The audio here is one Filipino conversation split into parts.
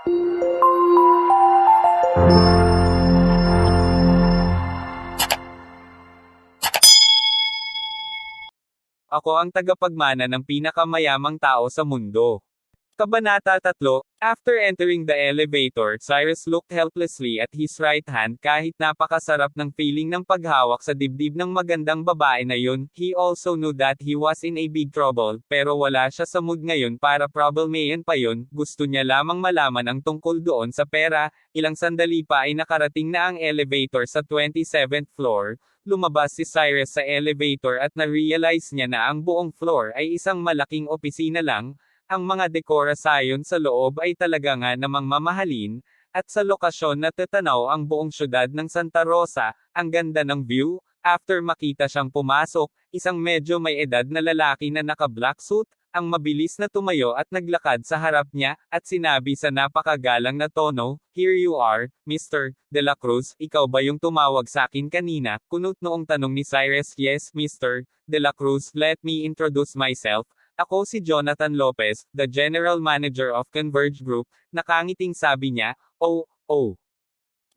Ako ang tagapagmana ng pinakamayamang tao sa mundo. Kabanata 3, After entering the elevator, Cyrus looked helplessly at his right hand kahit napakasarap ng feeling ng paghawak sa dibdib ng magandang babae na yun, he also knew that he was in a big trouble, pero wala siya sa mood ngayon para problemayan pa yun, gusto niya lamang malaman ang tungkol doon sa pera, ilang sandali pa ay nakarating na ang elevator sa 27th floor, lumabas si Cyrus sa elevator at na-realize niya na ang buong floor ay isang malaking opisina lang, ang mga dekora sayon sa loob ay talaga nga namang mamahalin, at sa lokasyon na tatanaw ang buong syudad ng Santa Rosa, ang ganda ng view, after makita siyang pumasok, isang medyo may edad na lalaki na naka-black suit, ang mabilis na tumayo at naglakad sa harap niya, at sinabi sa napakagalang na tono, Here you are, Mr. De La Cruz, ikaw ba yung tumawag sa akin kanina? Kunot noong tanong ni Cyrus, Yes, Mr. De La Cruz, let me introduce myself, ako si Jonathan Lopez, the General Manager of Converge Group, nakangiting sabi niya, oh, oh.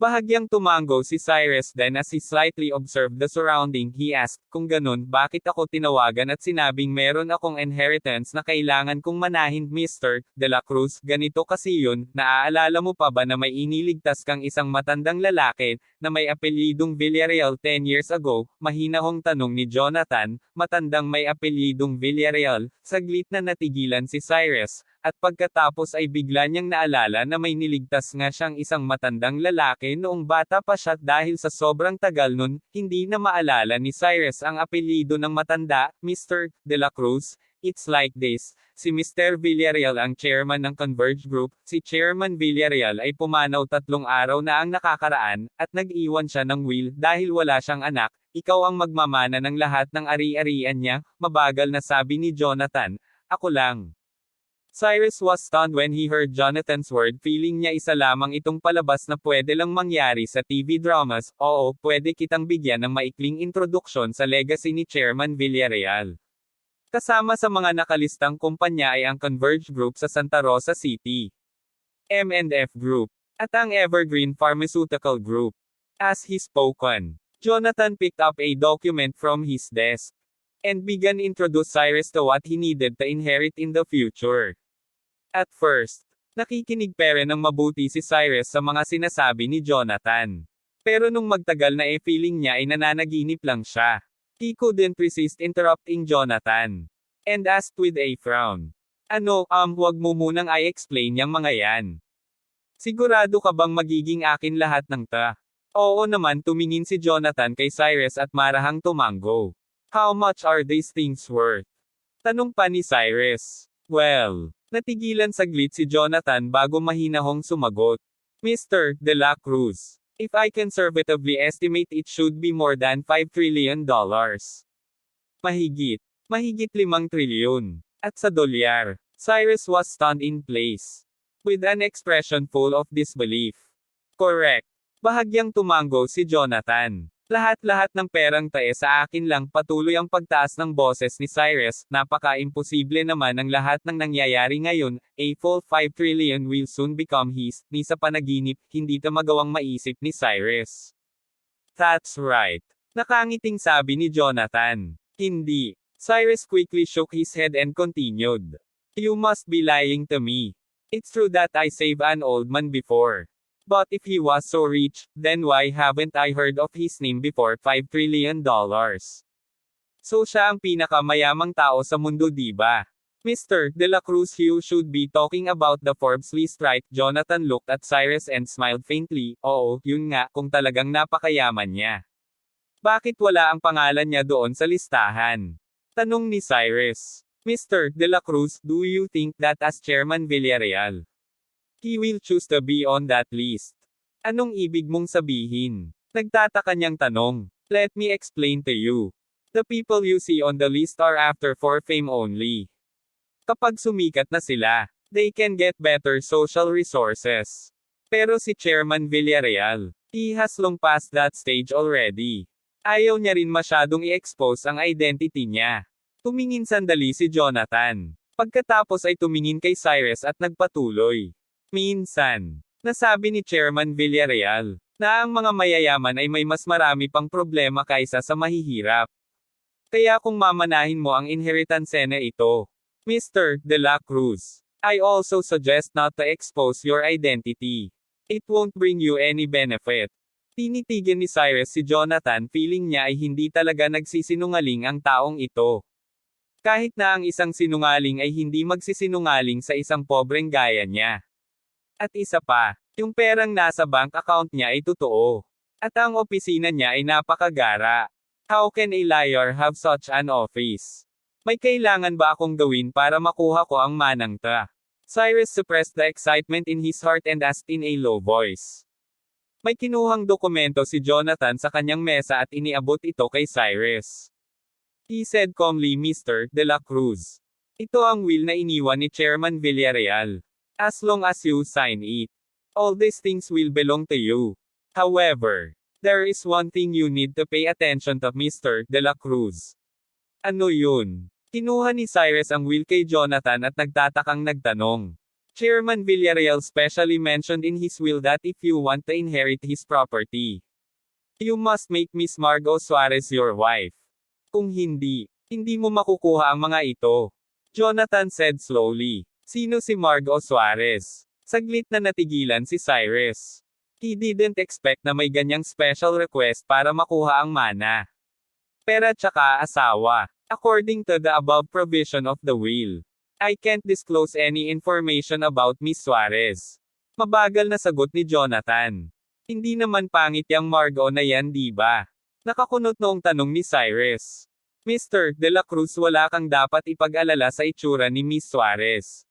Bahagyang tumango si Cyrus then as he slightly observed the surrounding, he asked, kung ganun, bakit ako tinawagan at sinabing meron akong inheritance na kailangan kong manahin, Mr. De La Cruz, ganito kasi yun, naaalala mo pa ba na may iniligtas kang isang matandang lalaki, na may apelyidong Villarreal 10 years ago, mahinahong tanong ni Jonathan, matandang may apelyidong Villarreal, saglit na natigilan si Cyrus, at pagkatapos ay bigla niyang naalala na may niligtas nga siyang isang matandang lalaki noong bata pa siya dahil sa sobrang tagal nun, hindi na maalala ni Cyrus ang apelyido ng matanda, Mr. De La Cruz. It's like this, si Mr. Villarreal ang chairman ng Converge Group, si Chairman Villarreal ay pumanaw tatlong araw na ang nakakaraan, at nag-iwan siya ng will dahil wala siyang anak, ikaw ang magmamana ng lahat ng ari-arian niya, mabagal na sabi ni Jonathan, ako lang. Cyrus was stunned when he heard Jonathan's word feeling niya isa lamang itong palabas na pwede lang mangyari sa TV dramas, oo, pwede kitang bigyan ng maikling introduksyon sa legacy ni Chairman Villarreal. Kasama sa mga nakalistang kumpanya ay ang Converge Group sa Santa Rosa City, M&F Group, at ang Evergreen Pharmaceutical Group. As he spoken, Jonathan picked up a document from his desk and began introduce Cyrus to what he needed to inherit in the future. At first, nakikinig pere ng mabuti si Cyrus sa mga sinasabi ni Jonathan. Pero nung magtagal na e feeling niya ay nananaginip lang siya. He couldn't resist interrupting Jonathan. And asked with a frown. Ano, um, wag mo munang i-explain yang mga yan. Sigurado ka bang magiging akin lahat ng ta? Oo naman tumingin si Jonathan kay Cyrus at marahang tumango. How much are these things worth? Tanong pa ni Cyrus. Well, Natigilan saglit si Jonathan bago mahinahong sumagot. Mr. De La Cruz. If I conservatively estimate it should be more than 5 trillion dollars. Mahigit. Mahigit 5 trilyon. At sa dolyar. Cyrus was stunned in place. With an expression full of disbelief. Correct. Bahagyang tumango si Jonathan. Lahat-lahat ng perang tae sa akin lang patuloy ang pagtaas ng boses ni Cyrus, napaka-imposible naman ang lahat ng nangyayari ngayon, a full 5 trillion will soon become his, ni sa panaginip, hindi ta magawang maisip ni Cyrus. That's right. Nakangiting sabi ni Jonathan. Hindi. Cyrus quickly shook his head and continued. You must be lying to me. It's true that I saved an old man before. But if he was so rich, then why haven't I heard of his name before 5 trillion dollars? So siya ang pinakamayamang tao sa mundo di ba? Mr. De La Cruz you should be talking about the Forbes list right? Jonathan looked at Cyrus and smiled faintly, oo, yun nga, kung talagang napakayaman niya. Bakit wala ang pangalan niya doon sa listahan? Tanong ni Cyrus. Mr. De La Cruz, do you think that as Chairman Villarreal, He will choose to be on that list. Anong ibig mong sabihin? Nagtataka niyang tanong. Let me explain to you. The people you see on the list are after for fame only. Kapag sumikat na sila, they can get better social resources. Pero si Chairman Villarreal, he has long past that stage already. Ayaw niya rin masyadong i-expose ang identity niya. Tumingin sandali si Jonathan. Pagkatapos ay tumingin kay Cyrus at nagpatuloy. Minsan, nasabi ni Chairman Villarreal, na ang mga mayayaman ay may mas marami pang problema kaysa sa mahihirap. Kaya kung mamanahin mo ang inheritance na ito, Mr. De La Cruz, I also suggest not to expose your identity. It won't bring you any benefit. Tinitigan ni Cyrus si Jonathan feeling niya ay hindi talaga nagsisinungaling ang taong ito. Kahit na ang isang sinungaling ay hindi magsisinungaling sa isang pobreng gaya niya. At isa pa, yung perang nasa bank account niya ay totoo. At ang opisina niya ay napakagara. How can a liar have such an office? May kailangan ba akong gawin para makuha ko ang manang ta? Cyrus suppressed the excitement in his heart and asked in a low voice. May kinuhang dokumento si Jonathan sa kanyang mesa at iniabot ito kay Cyrus. He said calmly Mr. De La Cruz. Ito ang will na iniwan ni Chairman Villarreal. As long as you sign it, all these things will belong to you. However, there is one thing you need to pay attention to Mr. De La Cruz. Ano yun? Kinuha ni Cyrus ang will kay Jonathan at nagtatakang nagtanong. Chairman Villarreal specially mentioned in his will that if you want to inherit his property, you must make Miss Margot Suarez your wife. Kung hindi, hindi mo makukuha ang mga ito. Jonathan said slowly. Sino si Margot Suarez? Saglit na natigilan si Cyrus. He didn't expect na may ganyang special request para makuha ang mana. Pera tsaka asawa. According to the above provision of the will. I can't disclose any information about Miss Suarez. Mabagal na sagot ni Jonathan. Hindi naman pangit yang Margot na yan di ba? Nakakunot noong tanong ni Cyrus. Mr. De La Cruz wala kang dapat ipag-alala sa itsura ni Miss Suarez.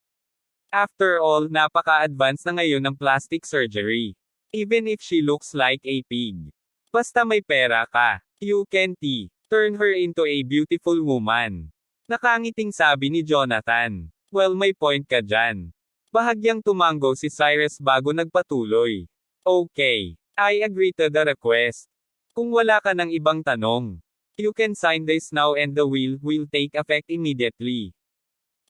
After all, napaka-advance na ngayon ng plastic surgery. Even if she looks like a pig. Basta may pera ka, you can turn her into a beautiful woman. Nakangiting sabi ni Jonathan. Well may point ka dyan. Bahagyang tumango si Cyrus bago nagpatuloy. Okay. I agree to the request. Kung wala ka ng ibang tanong, you can sign this now and the will will take effect immediately.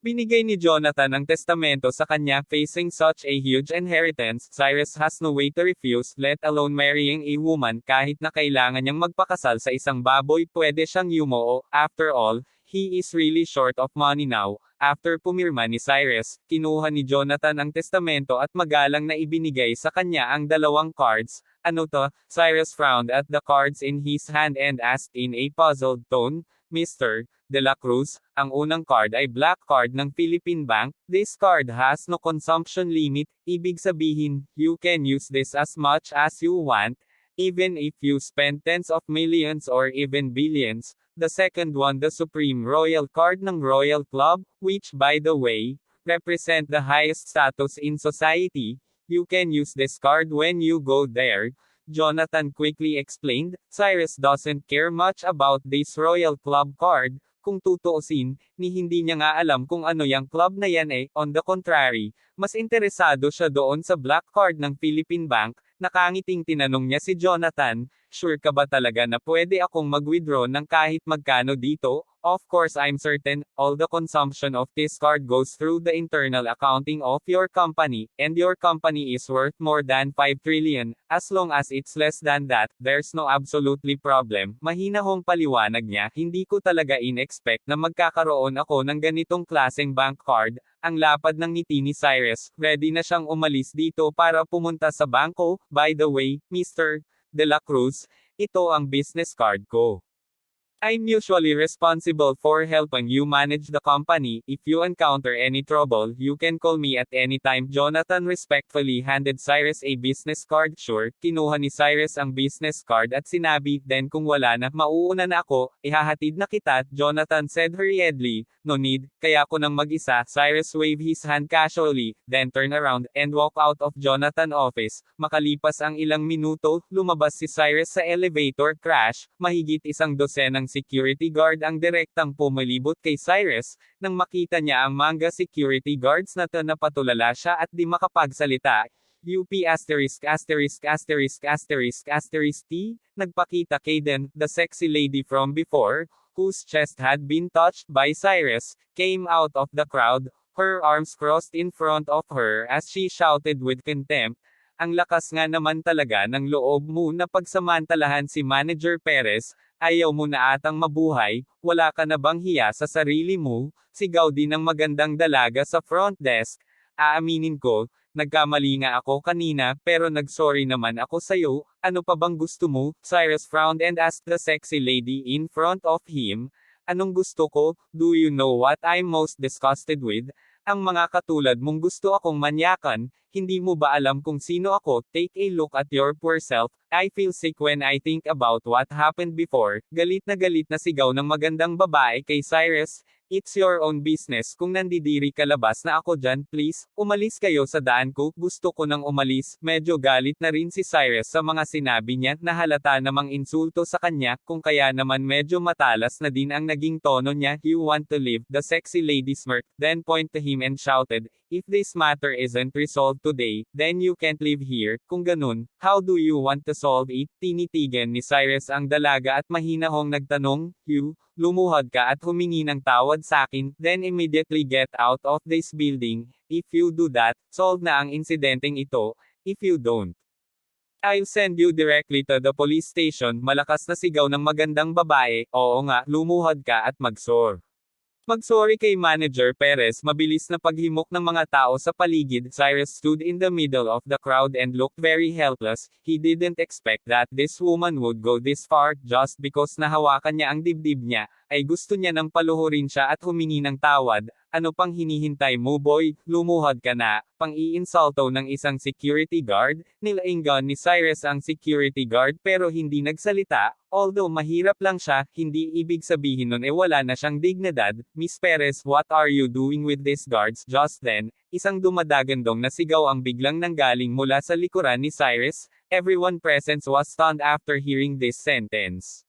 Binigay ni Jonathan ang testamento sa kanya facing such a huge inheritance, Cyrus has no way to refuse, let alone marrying a woman kahit na kailangan niyang magpakasal sa isang baboy pwede siyang yumoo, after all, he is really short of money now. After pumirma ni Cyrus, kinuha ni Jonathan ang testamento at magalang na ibinigay sa kanya ang dalawang cards. Ano to? Cyrus frowned at the cards in his hand and asked in a puzzled tone, Mr. De La Cruz, ang unang card ay black card ng Philippine Bank. This card has no consumption limit, ibig sabihin, you can use this as much as you want, even if you spend tens of millions or even billions. The second one the Supreme Royal Card ng Royal Club, which by the way, represent the highest status in society. You can use this card when you go there. Jonathan quickly explained, Cyrus doesn't care much about this Royal Club card, kung tutuusin, ni hindi niya nga alam kung ano yung club na yan eh, on the contrary, mas interesado siya doon sa black card ng Philippine Bank, nakangiting tinanong niya si Jonathan, sure ka ba talaga na pwede akong mag-withdraw ng kahit magkano dito? Of course I'm certain, all the consumption of this card goes through the internal accounting of your company, and your company is worth more than 5 trillion, as long as it's less than that, there's no absolutely problem. Mahina hong paliwanag niya, hindi ko talaga in-expect na magkakaroon ako ng ganitong klaseng bank card, ang lapad ng ngiti ni Cyrus, ready na siyang umalis dito para pumunta sa bangko, by the way, Mr. De La Cruz, ito ang business card ko. I'm usually responsible for helping you manage the company. If you encounter any trouble, you can call me at any time. Jonathan respectfully handed Cyrus a business card. Sure, kinuha ni Cyrus ang business card at sinabi, then kung wala na, mauuna na ako, ihahatid na kita. Jonathan said hurriedly, no need, kaya ko nang mag-isa. Cyrus waved his hand casually, then turned around, and walk out of Jonathan office. Makalipas ang ilang minuto, lumabas si Cyrus sa elevator crash, mahigit isang dosenang security guard ang direktang pumilibot kay Cyrus, nang makita niya ang manga security guards na to napatulala siya at di makapagsalita. UP asterisk asterisk asterisk asterisk asterisk T, nagpakita kay Den, the sexy lady from before, whose chest had been touched by Cyrus, came out of the crowd, her arms crossed in front of her as she shouted with contempt, ang lakas nga naman talaga ng loob mo na pagsamantalahan si Manager Perez, ayaw mo na atang mabuhay, wala ka na bang hiya sa sarili mo, sigaw din ng magandang dalaga sa front desk, aaminin ko, nagkamali nga ako kanina pero nagsorry naman ako sayo, ano pa bang gusto mo, Cyrus frowned and asked the sexy lady in front of him, anong gusto ko, do you know what I'm most disgusted with? Ang mga katulad mong gusto akong manyakan, hindi mo ba alam kung sino ako, take a look at your poor self, I feel sick when I think about what happened before, galit na galit na sigaw ng magandang babae kay Cyrus, it's your own business. Kung nandidiri ka labas na ako dyan, please, umalis kayo sa daan ko, gusto ko nang umalis, medyo galit na rin si Cyrus sa mga sinabi niya na halata namang insulto sa kanya, kung kaya naman medyo matalas na din ang naging tono niya, you want to leave, the sexy lady smirked, then point to him and shouted, if this matter isn't resolved today, then you can't live here, kung ganun, how do you want to solve it? Tinitigan ni Cyrus ang dalaga at mahinahong nagtanong, you, lumuhod ka at humingi ng tawad sa akin, then immediately get out of this building, if you do that, solve na ang insidenteng ito, if you don't. I'll send you directly to the police station, malakas na sigaw ng magandang babae, oo nga, lumuhod ka at magsor. Magsorry kay Manager Perez mabilis na paghimok ng mga tao sa paligid Cyrus stood in the middle of the crowd and looked very helpless, he didn't expect that this woman would go this far, just because nahawakan niya ang dibdib niya, ay gusto niya nang paluhurin siya at humingi ng tawad, ano pang hinihintay mo boy, lumuhod ka na, pang iinsulto ng isang security guard, nilainggan ni Cyrus ang security guard pero hindi nagsalita, although mahirap lang siya, hindi ibig sabihin nun e wala na siyang dignidad, Miss Perez what are you doing with these guards, just then, isang dumadagandong na sigaw ang biglang nanggaling mula sa likuran ni Cyrus, everyone present was stunned after hearing this sentence.